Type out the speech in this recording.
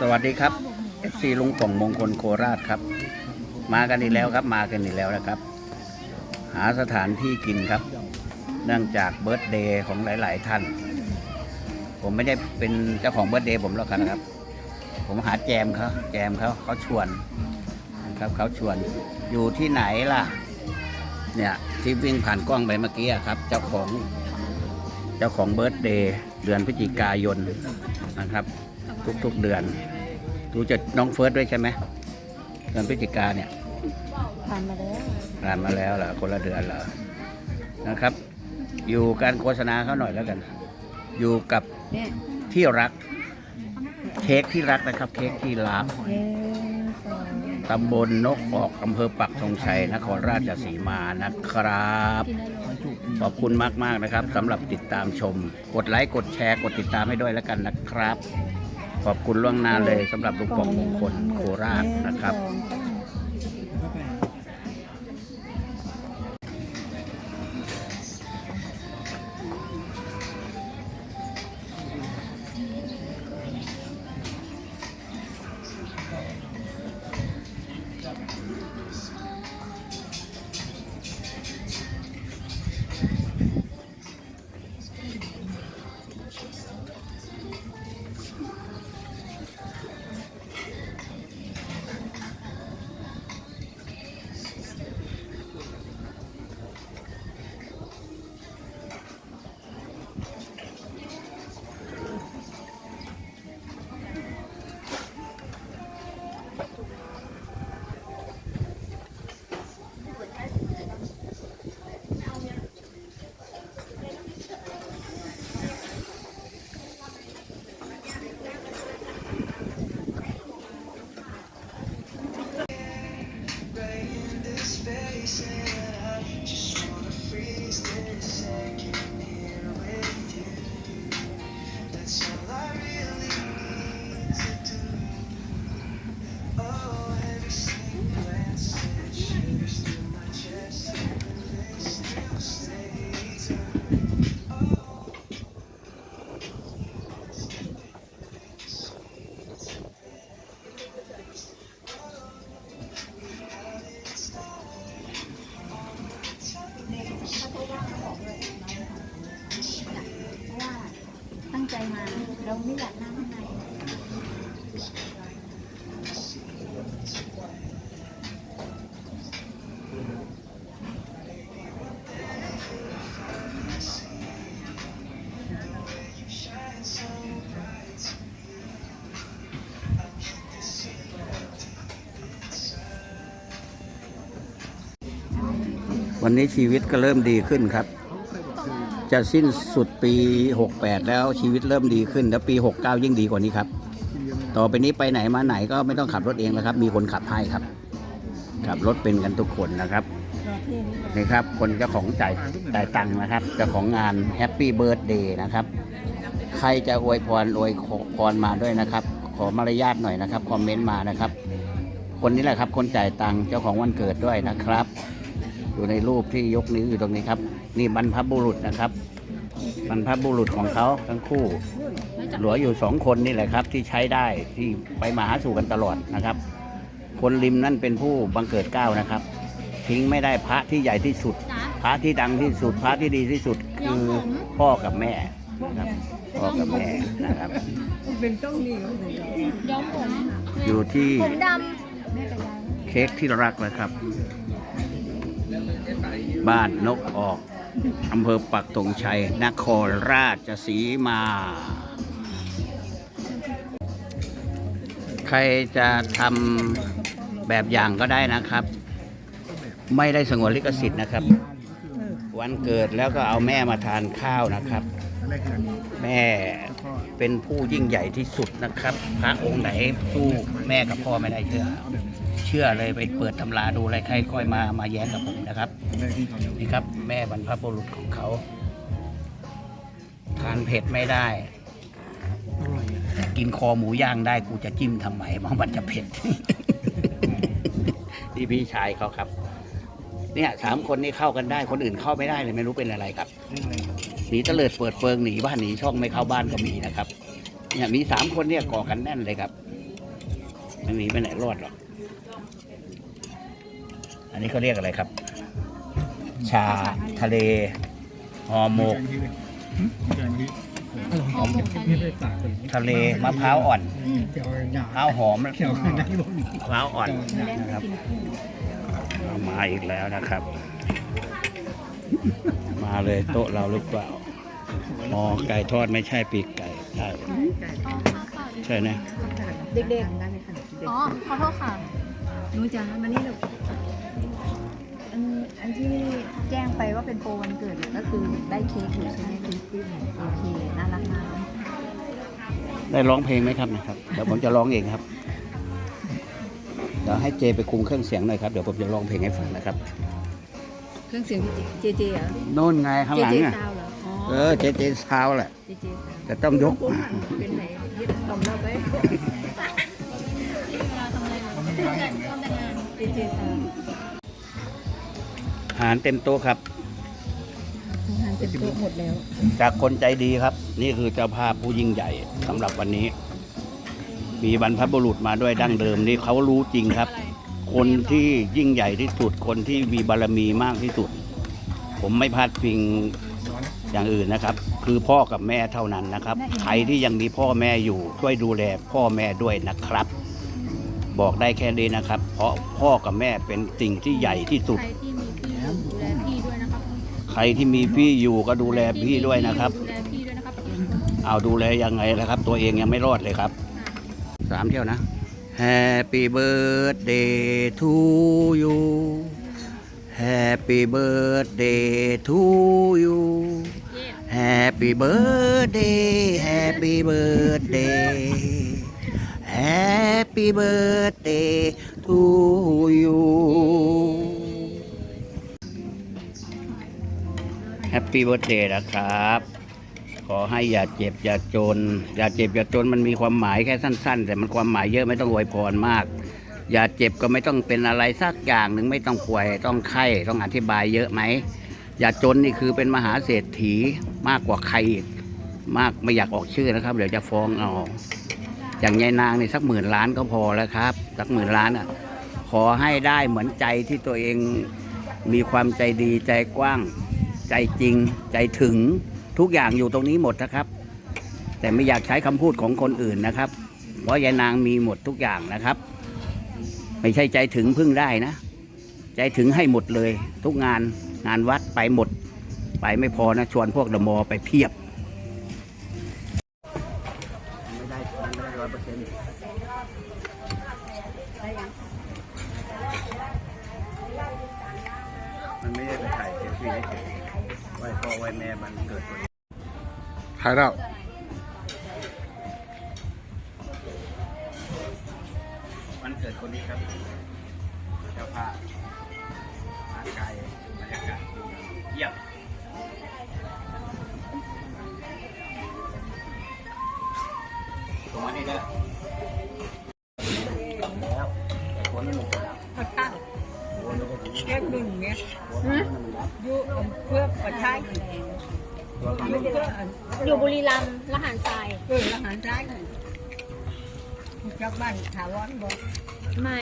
สวัสดีครับ FC ลุงป่องมงคลโคราชครับ มากันอีกแล้วครับ มากันอีกแล้วนะครับ หาสถานที่กินครับ เนื่องจากเบิร์ตเดย์ของหลาย ๆ ท่าน ผมไม่ได้เป็นเจ้าของเบิร์ตเดย์ผมหรอกครับ ผมหาแจมเขาแจมเขาเขาชวนนะครับเขาชวนอยู่ที่ไหนล่ะ เนี่ยที่วิ่งผ่านกล้องไปเมื่อกี้ครับ เจ้าของเจ้าของเบิร์ตเดย์เดือนพฤศจิกายนนะครับ ทุกๆเดือน ดูจะน้องเฟิร์สด้วยใช่ไหมเดือนพฤศจิกาเนี่ยผ่านมาแล้วผ่านมาแล้วเหรอคนละเดือนเหรอนะครับ อยู่การโฆษณาเขาหน่อยแล้วกัน อยู่กับเนี่ยที่รัก เค้กที่รักนะครับ เค้กที่รักหนึ่งสองตำบลนกออกอำเภอปักธงชัยนครราชสีมานะครับ ขอบคุณมาก ๆ นะครับสำหรับติดตามชม กดไลค์ กดแชร์ กดติดตามให้ด้วยแล้วกันนะครับ ขอบคุณล่วงหน้าเลยสำหรับลูกปองมงคลโคราชนะครับ วันนี้ชีวิตก็เริ่มดีขึ้นครับ จะสิ้นสุดปี 68 แล้วชีวิตเริ่มดีขึ้น แล้วปี 69 ยิ่งดีกว่านี้ครับ ต่อไปนี้ไปไหนมาไหนก็ไม่ต้องขับรถเองแล้วครับ มีคนขับให้ครับ ขับรถเป็นกันทุกคนนะครับนี่ก่อนนี่ครับ คนเจ้าของจ่ายจ่ายตังค์นะครับเจ้าของงานแฮปปี้เบิร์ดเดย์นะครับ ใครจะอวยพรอวยพรมาด้วยนะครับ ขอมารยาทหน่อยนะครับ คอมเมนต์มานะครับ คนนี้แหละครับ คนจ่ายตังค์เจ้าของวันเกิดด้วยนะครับ อยู่ในรูปที่ยกนิ้วอยู่ตรงนี้ครับ นี่บรรพบุรุษนะครับ บรรพบุรุษของเขาทั้งคู่เหลืออยู่สองคนนี่แหละครับ ที่ใช้ได้ที่ไปมาหาสู่กันตลอดนะครับ คนริมนั่นเป็นผู้บังเกิดเกล้านะครับ ทิ้งไม่ได้พระที่ใหญ่ที่สุด พระที่ดังที่สุด พระที่ดีที่สุดคือพ่อกับแม่นะครับพ่อกับแม่นะครับเป็นต้องนี่ก็ถึงจะย้อมผมอยู่ที่ผมดำแม่กับยายเค้กที่รักนะครับ บ้านนกออกอำเภอปักธงชัย นครราชสีมา ใครจะทำแบบอย่างก็ได้นะครับ ไม่ได้สงวนลิขสิทธิ์นะครับ วันเกิดแล้วก็เอาแม่มาทานข้าวนะครับ แม่เป็นผู้ยิ่งใหญ่ที่สุดนะครับ พระองค์ไหนสู้แม่กับพ่อไม่ได้เชื่อ เชื่อเลยไปเปิดตำราดูอะไรใครค่อยมามาแย้งกับผมนะครับได้ที่เขาเดียวนี่ครับ แม่บรรพบุรุษของเขา ทานเผ็ดไม่ได้ กินคอหมูย่างได้กูจะจิ้มทำไมมันจะเผ็ดนี่พี่ชายเขาครับ เนี่ยสามคนนี้เข้ากันได้คนอื่นเข้าไม่ได้เลยไม่รู้เป็นอะไรครับเรื่องอะไรครับหนีเตลิดเปิดเปิงหนีบ้านหนีช่องไม่เข้าบ้านก็มีนะครับเนี่ยมีสามคนเนี่ยก่อกันแน่นเลยครับอไม่มีไปไหนรอดหรอกอันนี้เขาเรียกอะไรครับ ชาทะเลห่อหมกห่อหมกทะเลทะเลมะพร้าวอ่อนอืมเกี่ยวกับยามะพร้าวหอมเกี่ยวกับยาที่ผมมะพร้าวอ่อนมีแรงนะครับกินกุ้งเอา มาอีกแล้วนะครับ มาเลยโต๊ะเราหรือเปล่าอ๋อไก่ทอดไม่ใช่ปีกไก่ใช่อ๋อค่ะค่ะใช่นะเด็กๆ อ๋อ ขอโทษค่ะหนูจ๋ามานี่ลูกอันอันที่แจ้งไปว่าเป็นโปรวันเกิดเนี่ยก็คือได้เค้กอยู่ใช่ไหมคุณกุ้งโอเค น่ารักมากได้ร้องเพลงไหมครับนะครับเดี๋ยวผมจะร้องเองครับ เดี๋ยวให้เจไปคุมเครื่องเสียงหน่อยครับ เดี๋ยวผมจะร้องเพลงให้ฟังนะครับ เครื่องเสียงเจเจเหรอโน่นไงข้างเจหลังเจอะซาวเหรออ๋อเออเจเจเช้าแหละ เจเจซาวแต่ต้องยก เป็นไหนยึดกล่อมเราไปเวลาทำอะไรทำแต่งานเจเจซาวอาหารเต็มโต๊ะครับ งานเต็มโต๊ะหมดแล้ว จากคนใจดีครับ นี่คือเจ้าภาพผู้ยิ่งใหญ่สำหรับวันนี้ มีบรรพบุรุษมาด้วยดั้งเดิมนี่เขารู้จริงครับ คนที่ยิ่งใหญ่ที่สุดคนที่มีบารมีมากที่สุด ผมไม่พลาดพิงอย่างอื่นนะครับ คือพ่อกับแม่เท่านั้นนะครับ ใครที่ยังมีพ่อแม่อยู่ช่วยดูแลพ่อแม่ด้วยนะครับ บอกได้แค่นี้นะครับ เพราะพ่อกับแม่เป็นสิ่งที่ใหญ่ที่สุด ใครที่มีพี่อยู่ดูแลพี่ด้วยนะครับใครที่มีพี่อยู่ก็ดูแลพี่ด้วยนะครับดูแลพี่ด้วยนะครับ เอาดูแลยังไงนะครับ ตัวเองยังไม่รอดเลยครับ สามเที่ยวนะ Happy birthday to you Happy birthday to you Happy birthday Happy birthday Happy birthday to you Happy birthday นะครับ ขอให้อย่าเจ็บอย่าจน อย่าเจ็บอย่าจนมันมีความหมายแค่สั้น ๆ แต่มันความหมายเยอะไม่ต้องอวยพรมาก อย่าเจ็บก็ไม่ต้องเป็นอะไรสักอย่างหนึ่งไม่ต้องป่วยต้องไข้ต้องอธิบายเยอะไหมอย่าจนนี่คือเป็นมหาเศรษฐีมากกว่าใครอีกมากไม่อยากออกชื่อนะครับ เดี๋ยวจะฟ้องเอาอย่างยายนางนี่สักหมื่นล้านก็พอแล้วครับ สักหมื่นล้านอะขอให้ได้เหมือนใจที่ตัวเองมีความใจดีใจกว้าง ใจจริงใจถึง ทุกอย่างอยู่ตรงนี้หมดนะครับ แต่ไม่อยากใช้คำพูดของคนอื่นนะครับ เพราะยายนางมีหมดทุกอย่างนะครับ ไม่ใช่ใจถึงพึ่งได้นะ ใจถึงให้หมดเลย ทุกงานงานวัดไปหมด ไปไม่พอนะชวนพวกเดมอไปเพียบ ถ่ายแล้วมันเกิดคนนี้ครับเจ้าภาพร่างกายบรรยากาศเยี่ยมตรงนี้นะแล้วแต่คนนั้นมันจะดับมาตั้งคนนั้นมันจะแยกบึงเงี้ยดับอยู่อำเพื่อประชาชน อยู่เพื่ออยู่บุรีรัมย์ละหารทรายเอออาหารใช้จากบ้านถาวรบอกไม่